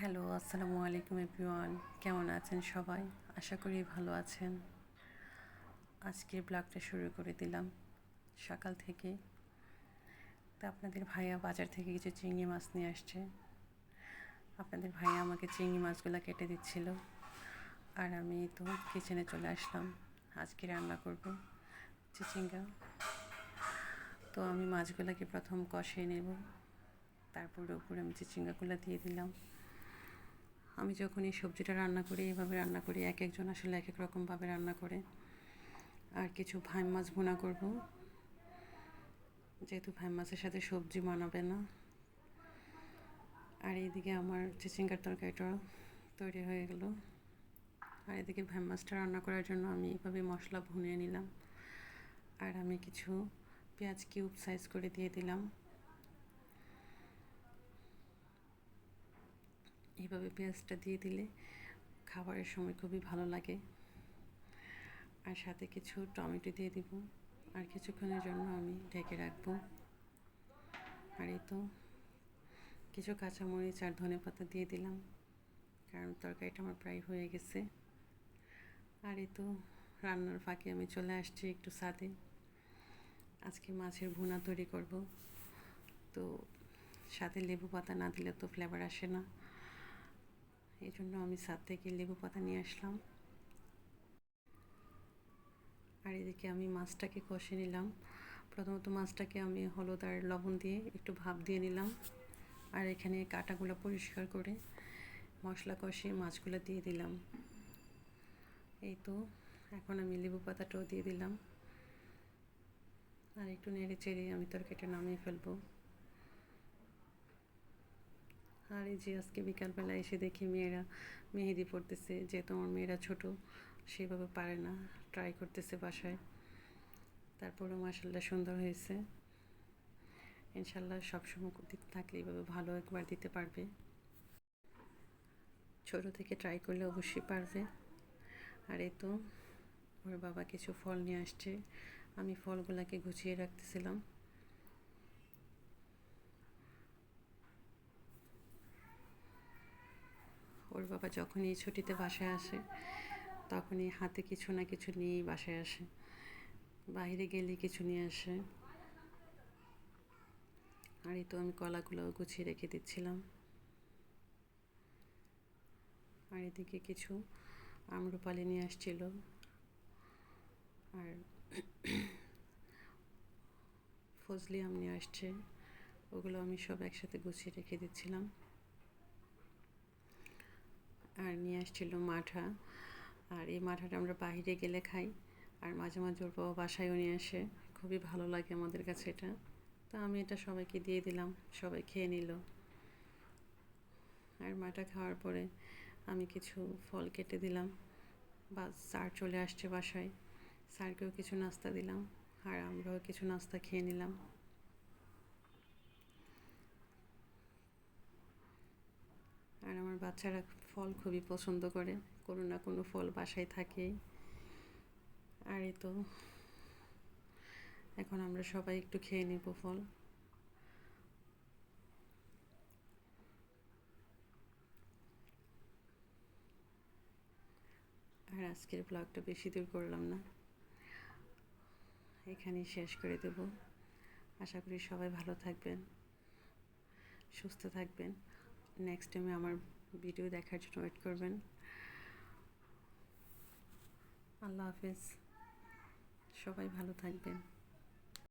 Hello, আসসালামু আলাইকুম everyone. কেমন আছেন সবাই? আশা করি ভালো আছেন। আজকের ব্লগটা শুরু করে দিলাম। সকাল থেকে। তো আপনাদের ভাইয়া বাজার থেকে কিছু চিংড়ি মাছ নিয়ে আসছে। আপনাদের ভাইয়া আমাকে চিংড়ি মাছগুলো কেটে দিচ্ছিল। আর আমি তো কিচেনে চলে আসলাম। আজকে রান্না করব চিচিঙ্গা তো আমি মাছগুলোকে প্রথম কষিয়ে নেব। তারপরে উপরে আমি চিচিঙ্গাগুলো দিয়ে দিলাম। আমি যখন এই সবজিটা রান্না করি এইভাবে রান্না করি। এক একজন আসলে এক এক রকমভাবে রান্না করে। আর কিছু ভাই মাছ ভুনা করব। যেহেতু ভাই মাছের সাথে সবজি মানাবে না। আর এইদিকে আমার চিচিঙ্গার তরকারিটা তৈরি হয়ে গেল। আর এদিকে ভাই মাছটা রান্না করার জন্য আমি এইভাবে মশলা ভুনিয়ে নিলাম। আর আমি কিছু পেঁয়াজ কিউব সাইজ করে দিয়ে দিলাম। এইভাবে পেঁয়াজটা দিয়ে দিলে খাবারের সময় খুবই ভালো লাগে। আর সাথে কিছু টমেটো দিয়ে দিব। আর কিছুক্ষণের জন্য আমি ঢেকে রাখব। আর এই তো কিছু কাঁচামরিচ আর ধনে পাতা দিয়ে দিলাম। কারণ তরকারিটা আমার প্রায় হয়ে গেছে। আর এই তো রান্নার ফাঁকে আমি চলে আসছি একটু সাদে আজকে মাছের ভুনা তৈরি করব। তো সাথে লেবু পাতা না দিলে তো ফ্লেভার আসে না। এই জন্য আমি সাত থেকে লেবু পাতা নিয়ে আসলাম। আর এদিকে আমি মাছটাকে কষে নিলাম। প্রথমত মাছটাকে আমি হলুদ আর লবণ দিয়ে একটু ভাপ দিয়ে নিলাম। আর এখানে কাটাগুলো পরিষ্কার করে মশলা কষিয়ে মাছগুলো দিয়ে দিলাম। এই তো, এখন আমি লেবু পাতাটাও দিয়ে দিলাম। আর একটু নেড়ে চেড়ে আমি তরকারিটা নামিয়ে ফেলব। আর এই যে আজকে বিকালবেলা এসে দেখি মেয়েরা মেহেদি পড়তেছে যেহেতু আমার মেয়েরা ছোট, সেভাবে পারে না ট্রাই করতেছে বাসায়। তারপরেও মাসাল্লাহ সুন্দর হয়েছে। ইনশাল্লাহ সবসময় দিতে থাকলে এইভাবে ভালো একবার দিতে পারবে। ছোট থেকে ট্রাই করলে অবশ্যই পারবে। আর এই তো, ওর বাবা কিছু ফল নিয়ে আসছে। আমি ফলগুলোকে গুছিয়ে রাখতেছিলাম। ওর বাবা যখনই ছুটিতে বাসায় আসে, তখনই হাতে কিছু না কিছু নিয়েই বাসায় আসে। বাইরে গেলে কিছু নিয়ে আসে। আর এই তো আমি কলাগুলো গুছিয়ে রেখে দিচ্ছিলাম। আর এদিকে কিছু আমরুপালি নিয়ে আসছিল। আর ফজলি আম নিয়ে আসছে। ওগুলো আমি সব একসাথে গুছিয়ে রেখে দিচ্ছিলাম। আর নিয়ে আসছিল মাঠা। আর এই মাঠাটা আমরা বাহিরে গেলে খাই। আর মাঝে মাঝে ওর বাবা বাসায়ও নিয়ে আসে। খুবই ভালো লাগে আমাদের কাছে এটা। তো আমি এটা সবাইকে দিয়ে দিলাম। সবাই খেয়ে নিল। আর মাটা খাওয়ার পরে আমি কিছু ফল কেটে দিলাম। বা স্যার চলে আসছে বাসায়। স্যারকেও কিছু নাস্তা দিলাম। আর আমরাও কিছু নাস্তা খেয়ে নিলাম। আর আমার বাচ্চারা ফল খুবই পছন্দ করে, কোনো না কোনো ফল বাসায় থাকে। আর এই তো, এখন আমরা সবাই একটু খেয়ে নেব ফল। আর আজকের ব্লগটা বেশি দূর করলাম না। এখানেই শেষ করে দেব। আশা করি সবাই ভালো থাকবেন, সুস্থ থাকবেন। নেক্সট টাইমে আমার ভিডিও দেখার জন্য ওয়েট করবেন। আল্লাহ হাফেজ। সবাই ভালো থাকবেন।